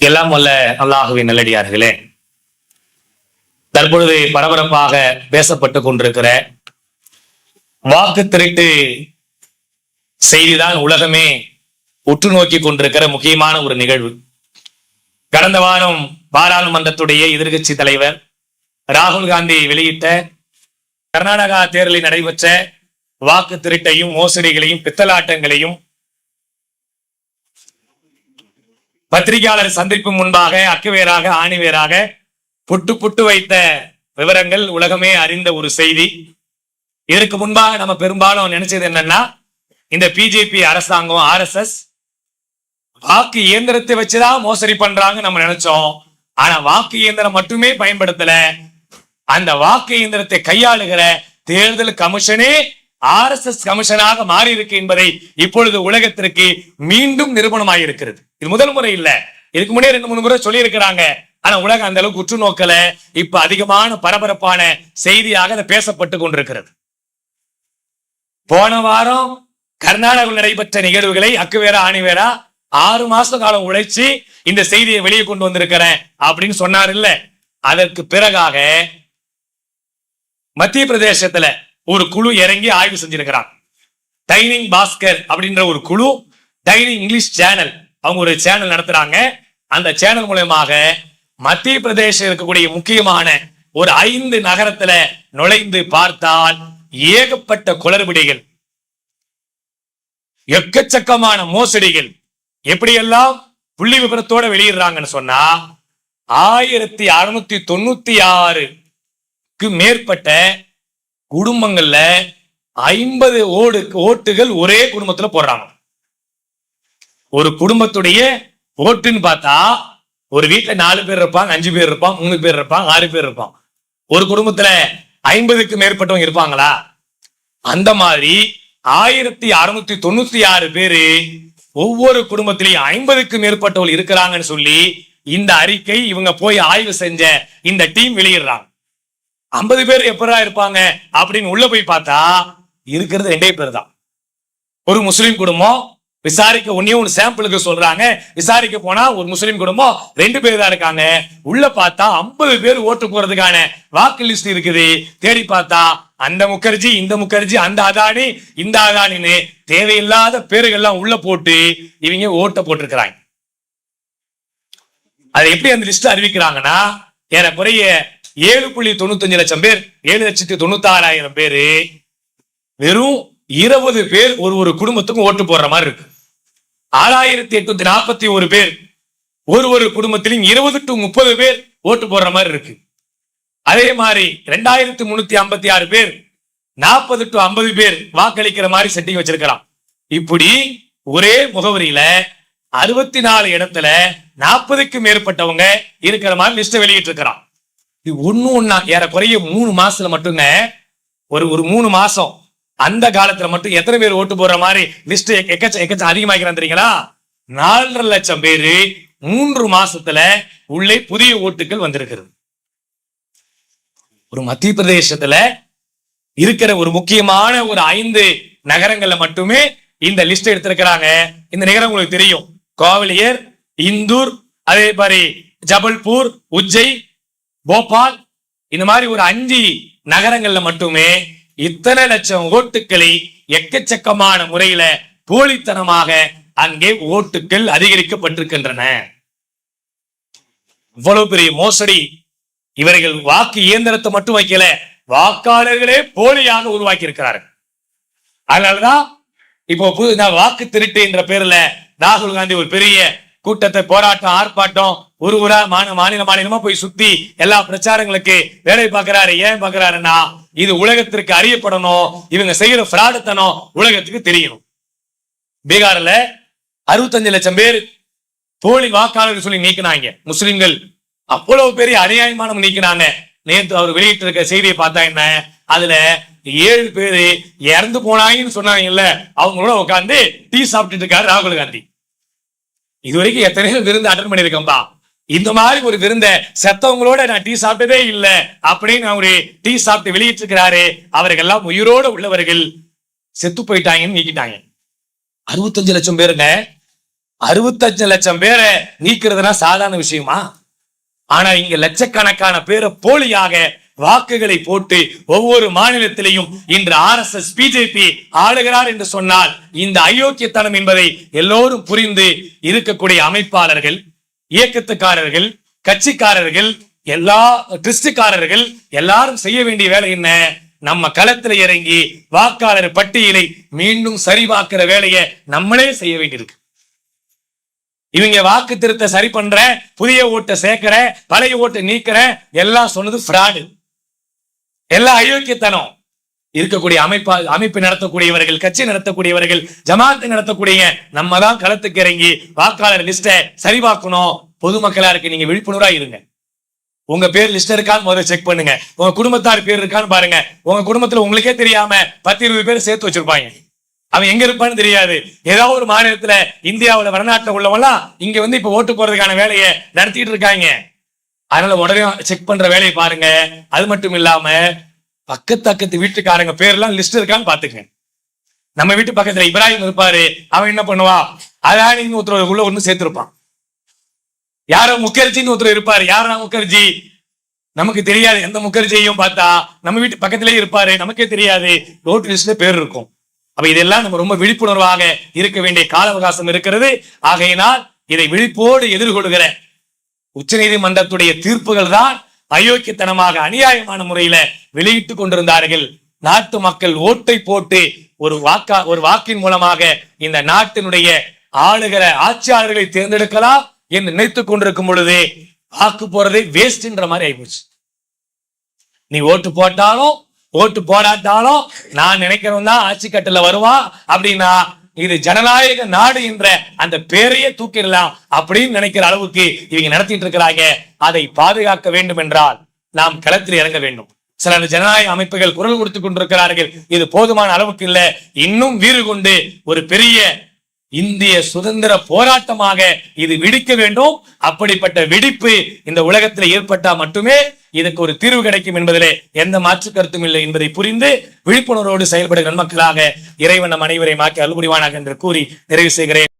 எல்லாம் வல்ல அல்லாஹுவின் நல்லடியார்களே. தற்பொழுது பரபரப்பாக பேசப்பட்டு கொண்டிருக்கிற வாக்கு திருட்டு செய்திதான் உலகமே உற்று நோக்கி கொண்டிருக்கிற முக்கியமான ஒரு நிகழ்வு. கடந்த வாரம் பாராளுமன்றத்துடைய எதிர்கட்சி தலைவர் ராகுல் காந்தி வெளியிட்ட கர்நாடகா தேர்தலில் நடைபெற்ற வாக்கு திருட்டையும் மோசடிகளையும் பித்தலாட்டங்களையும் பத்திரிகையாளர் சந்திப்பு முன்பாக அக்குவேராக ஆணிவேராக புட்டு புட்டு வைத்த விவரங்கள் உலகமே அறிந்த ஒரு செய்தி. இதற்கு முன்பாக நம்ம பெரும்பாலும் நினைச்சது என்னன்னா இந்த பிஜேபி அரசாங்கம் ஆர்எஸ்எஸ் வாக்கு இயந்திரத்தை வச்சுதான் மோசடி பண்றாங்க நம்ம நினைச்சோம். ஆனா வாக்கு இயந்திரம் மட்டுமே பயன்படுத்தல. அந்த வாக்கு இயந்திரத்தை கையாளுகிற தேர்தல் கமிஷனே ஆர் எஸ் எஸ் கமிஷனாக மாறி இருக்கு என்பதை இப்பொழுது உலகத்திற்கு மீண்டும் நிரூபணமாயிருக்கிறது. இது முதல் முறை இல்ல. இதுக்கு முன்னே ரெண்டு மூணு முறை சொல்லி இருக்கிறாங்க ஆனா உலகம் அந்த அளவுக்கு உற்று நோக்கல. இப்ப அதிகமான பரபரப்பான செய்தியாக அதை பேசப்பட்டு கொண்டிருக்கிறது. போன வாரம் கர்நாடகாவில் நடைபெற்ற நிகழ்வுகளை அக்குவேரா ஆணிவேரா ஆறு மாச காலம் உழைச்சு இந்த செய்தியை வெளியே கொண்டு வந்திருக்கிறேன் அப்படின்னு சொன்னார் இல்ல. அதற்கு பிறகாக மத்திய பிரதேசத்துல ஒரு குழு இறங்கி ஆய்வு செஞ்சிருக்கிறாங்க டைனிங் பாஸ்கர் அப்படின்ற ஒரு குழு டைனிங் இங்கிலீஷ் சேனல் அவங்க ஒரு சேனல் நடத்துறாங்க. அந்த சேனல் மூலயமாக மத்திய பிரதேசம் இருக்கக்கூடிய முக்கியமான ஒரு ஐந்து நகரத்துல நுழைந்து பார்த்தால் ஏகப்பட்ட குளறுபடிகள் எக்கச்சக்கமான மோசடிகள். எப்படியெல்லாம் புள்ளி விபரத்தோட வெளியிடுறாங்கன்னு சொன்னா ஆயிரத்தி அறுநூத்தி தொண்ணூத்தி ஆறுக்கு மேற்பட்ட குடும்பங்கள்ல ஐம்பது ஓடு ஓட்டுகள் ஒரே குடும்பத்துல போடுறாங்க. ஒரு குடும்பத்துடைய ஓட்டுன்னு பார்த்தா ஒரு வீட்டுல நாலு பேர் இருப்பாங்க அஞ்சு பேர் இருப்பாங்க மூணு பேர் இருப்பாங்க ஆறு பேர் இருப்பாங்க. ஒரு குடும்பத்துல ஐம்பதுக்கு மேற்பட்டவங்க இருப்பாங்களா? அந்த மாதிரி ஆயிரத்தி அறுநூத்தி தொண்ணூத்தி ஆறு பேரு ஒவ்வொரு குடும்பத்திலையும் ஐம்பதுக்கு மேற்பட்டவர்கள் இருக்கிறாங்கன்னு சொல்லி இந்த அறிக்கை இவங்க போய் ஆய்வு செஞ்ச இந்த டீம் வெளியிடுறாங்க. ஐம்பது பேர் எப்படா இருப்பாங்க அப்படின்னு உள்ள போய் பார்த்தா இருக்கிறது ரெண்டே பேர் தான் ஒரு முஸ்லீம் குடும்பம் விசாரிக்க ஒன்னே ஒரு சாம்பிளுக்கு சொல்றாங்க. விசாரிக்க போனா ஒரு முஸ்லீம் குடும்பம் ரெண்டு பேர் தான் இருக்காங்க. உள்ள பார்த்தா ஐம்பது பேர் ஓட்டு போறதுக்கான வாக்கு லிஸ்ட் இருக்குது. தேடி பார்த்தா அந்த முகர்ஜி இந்த முகர்ஜி அந்த அதானி இந்த அதானின்னு தேவையில்லாத பேருகள்லாம் உள்ள போட்டு இவங்க ஓட்ட போட்டிருக்கிறாங்க. அதை எப்படி அந்த லிஸ்ட் அறிவிக்கிறாங்கன்னா ஏறக்குறைய ஏழு புள்ளி தொண்ணூத்தஞ்சு லட்சம் பேர் ஏழு லட்சத்தி தொண்ணூத்தாறாயிரம் பேரு வெறும் இருபது பேர் ஒரு ஒரு குடும்பத்துக்கும் ஓட்டு போடுற மாதிரி இருக்கு. ஆறாயிரத்தி எட்நூத்தி நாற்பத்தி ஒரு பேர் ஒரு ஒரு குடும்பத்திலும் இருபது டு முப்பது பேர் ஓட்டு போடுற மாதிரி இருக்கு. அதே மாதிரி ரெண்டாயிரத்தி முன்னூத்தி ஐம்பத்தி ஆறு பேர் நாற்பது டு ஐம்பது பேர் வாக்களிக்கிற மாதிரி செட்டிங் வச்சிருக்கலாம். இப்படி ஒரே முகவரியில அறுபத்தி நாலு இடத்துல நாற்பதுக்கு மேற்பட்டவங்க இருக்கிற மாதிரி லிஸ்ட் வெளியிட்டு இருக்கிறான் இது ஒண்ணு ஒண்ணா ஏறக்குறைய மூணு மாசத்துல மட்டுங்க ஒரு ஒரு மூணு மாசம். அந்த காலத்துல மட்டும் எத்தனை பேர் ஓட்டு போடுற மாதிரி லிஸ்ட் எக்கச்ச எக்கச்ச அதிகமாக்கிறான் தெரியுங்களா? நாலரை லட்சம் பேரு மூன்று மாசத்துல உள்ளே புதிய ஓட்டுகள் வந்திருக்கிறது. ஒரு மத்திய பிரதேசத்துல இருக்கிற ஒரு முக்கியமான ஒரு ஐந்து நகரங்கள்ல மட்டுமே இந்த லிஸ்ட் எடுத்திருக்கிறாங்க. இந்த நகரம் உங்களுக்கு தெரியும். கோவலியர் இந்தூர் அதே மாதிரி ஜபல்பூர் உஜ்ஜை போபால் இந்த மாதிரி ஒரு அஞ்சு நகரங்கள்ல மட்டுமே இத்தனை லட்சம் ஓட்டுக்களை எக்கச்சக்கமான முறையில போலித்தனமாக அங்கே ஓட்டுகள் அதிகரிக்கப்பட்டிருக்கின்றன. இவ்வளவு பெரிய மோசடி. இவர்கள் வாக்கு இயந்திரத்தை மட்டும் வைக்கல வாக்காளர்களே போலியாக உருவாக்கி இருக்கிறார்கள் அதனாலதான் இப்போ புது வாக்கு திருட்டு என்ற பேர்ல ராகுல் காந்தி ஒரு பெரிய கூட்டத்தை போராட்டம் ஆர்ப்பாட்டம் ஒரு ஊரா மாநில மாநில மாநிலமா போய் சுத்தி எல்லா பிரச்சாரங்களுக்கு வேலை பார்க்கிறாரு. ஏன் பார்க்கிறாருன்னா இது உலகத்திற்கு அறியப்படணும். இவங்க செய்யற பிராடத்தனம் உலகத்துக்கு தெரியணும் பீகார்ல அறுபத்தஞ்சு லட்சம் பேர் போலி வாக்காளர்கள் சொல்லி நீக்கினாங்க. முஸ்லிம்கள் அவ்வளவு பெரிய அநியாயமான நீக்கினாங்க. நேற்று அவர் வெளியிட்டு இருக்க செய்தியை பார்த்தா என்ன? அதுல ஏழு பேரு இறந்து போனாங்கன்னு சொன்னாங்கல்ல. அவங்களோட உட்காந்து டீ சாப்பிட்டுட்டு இருக்காரு ராகுல் காந்தி. இது வரைக்கும் எத்தனையோ விருந்து அட்டன் பண்ணிருக்கேன்பா இந்த மாதிரி ஒரு விருந்த செத்தவங்களோட நான் டீ சாப்பிட்டதே இல்லை அப்படின்னு அவரு டீ சாப்பிட்டு வெளியிட்டு இருக்கிறாரு அவர்கள் எல்லாம் உயிரோட உள்ளவர்கள் செத்து போயிட்டாங்கன்னு நீக்கிட்டாங்க. அறுபத்தஞ்சு லட்சம் பேருங்க. அறுபத்தஞ்சு லட்சம் பேரை நீக்கிறதுனா சாதாரண விஷயமா? ஆனா இங்க லட்சக்கணக்கான பேரை போலியாக வாக்குகளை போட்டு ஒவ்வொரு மாநிலத்திலையும் இன்று ஆர் எஸ் எஸ் பிஜேபி ஆளுகிறார் என்று சொன்னால் இந்த அயோக்கியத்தனம் என்பதை எல்லோரும் புரிந்து இருக்கக்கூடிய அமைப்பாளர்கள் இயக்கத்துக்காரர்கள் கட்சிக்காரர்கள் எல்லா கிறிஸ்துக்காரர்கள் எல்லாரும் செய்ய வேண்டிய வேலை என்ன? நம்ம களத்துல இறங்கி வாக்காளர் பட்டியலை மீண்டும் சரிபார்க்கிற வேலையை நம்மளே செய்ய வேண்டியிருக்கு. இவங்க வாக்கு திருத்த சரி பண்ற புதிய ஓட்டை சேர்க்கிற பழைய ஓட்டை நீக்கிற எல்லாம் சொன்னது ஃப்ராடு எல்லா அயோக்கியத்தனம் இருக்கக்கூடிய அமைப்பா அமைப்பு நடத்தக்கூடியவர்கள் கட்சி நடத்தக்கூடியவர்கள் ஜமாத்து நடத்தக்கூடிய நம்ம தான் களத்துக்கு இறங்கி வாக்காளர் லிஸ்ட சரிபார்க்கணும். பொதுமக்களா இருக்கு நீங்க விழிப்புணர்வா இருங்க. உங்க பேர் லிஸ்ட் இருக்கான்னு முதல்ல செக் பண்ணுங்க. உங்க குடும்பத்தார் பேர் இருக்கான்னு பாருங்க. உங்க குடும்பத்துல உங்களுக்கே தெரியாம பத்து இருபது பேர் சேர்த்து வச்சிருப்பாங்க. அவன் எங்க இருப்பான்னு தெரியாது. ஏதாவது ஒரு மாநிலத்துல இந்தியாவில வடநாட்டுல உள்ளவங்களாம் இங்க வந்து இப்ப ஓட்டு போறதுக்கான வேலையை நடத்திட்டு இருக்காங்க. அதனால உடனே செக் பண்ற வேலையை பாருங்க. அது மட்டும் இல்லாம பக்கத்து அக்கத்து வீட்டுக்காரங்க பேர்லாம் லிஸ்ட் இருக்கான்னு பாத்துக்கங்க. நம்ம வீட்டு பக்கத்துல இப்ராஹிம் இருப்பாரு. அவன் என்ன பண்ணுவா? அதானின்னு ஒருத்தர் உள்ள ஒண்ணு சேர்த்திருப்பான். யாரோ முகர்ஜின்னு ஒருத்தர் இருப்பாரு. யாரா முகர்ஜி நமக்கு தெரியாது. எந்த முகர்ஜியையும் பார்த்தா நம்ம வீட்டு பக்கத்திலேயே இருப்பாரு. நமக்கே தெரியாது. ரோட் லிஸ்ட்ல பேர் இருக்கும். அப்ப இதெல்லாம் நம்ம ரொம்ப விழிப்புணர்வாக இருக்க வேண்டிய கால அவகாசம் இருக்கிறது. ஆகையினால் இதை விழிப்போடு எதிர்கொள்கிற உச்சநீதிமன்றத்துடைய தீர்ப்புகள் தான் அயோக்கியத்தனமாக அநியாயமான முறையில வெளியிட்டுக் கொண்டிருந்தார்கள். நாட்டு மக்கள் ஓட்டை போட்டு ஒரு வாக்கா ஒரு வாக்கின் மூலமாக இந்த நாட்டினுடைய ஆளுகிற ஆட்சியாளர்களை தேர்ந்தெடுக்கலாம் என்று நினைத்துக் கொண்டிருக்கும் பொழுது வாக்கு போறதே வேஸ்ட்ன்ற மாதிரி ஆயிப்போச்சு. நீ ஓட்டு போட்டாலும் ஓட்டு போடாட்டாலும் நான் நினைக்கிறவன் தான் ஆட்சி கட்டில வருவான் அப்படின்னா இது ஜனநாயக நாடு என்ற அந்த பேரையே தூக்கிடலாம் அப்படின்னு நினைக்கிற அளவுக்கு இவங்க நடத்திட்டு இருக்கிறாங்க. அதை பாதுகாக்க வேண்டும் என்றால் நாம் களத்தில் இறங்க வேண்டும். சில ஜனநாயக அமைப்புகள் குரல் கொடுத்துக் கொண்டிருக்கிறார்கள். இது போதுமான அளவுக்கு இல்ல. இன்னும் வீறு கொண்டு ஒரு பெரிய இந்திய சுதந்திர போராட்டமாக இது விடிக்க வேண்டும். அப்படிப்பட்ட விடிப்பு இந்த உலகத்தில் ஏற்பட்டா மட்டுமே இதுக்கு ஒரு தீர்வு கிடைக்கும் என்பதிலே எந்த மாற்று கருத்தும் இல்லை என்பதை புரிந்து விழிப்புணர்வோடு செயல்படுகிற நன்மக்களாக. இறைவன் நம் அனைவரை மாக்கி அலுபுரிவானாக என்று கூறி நிறைவு செய்கிறேன்.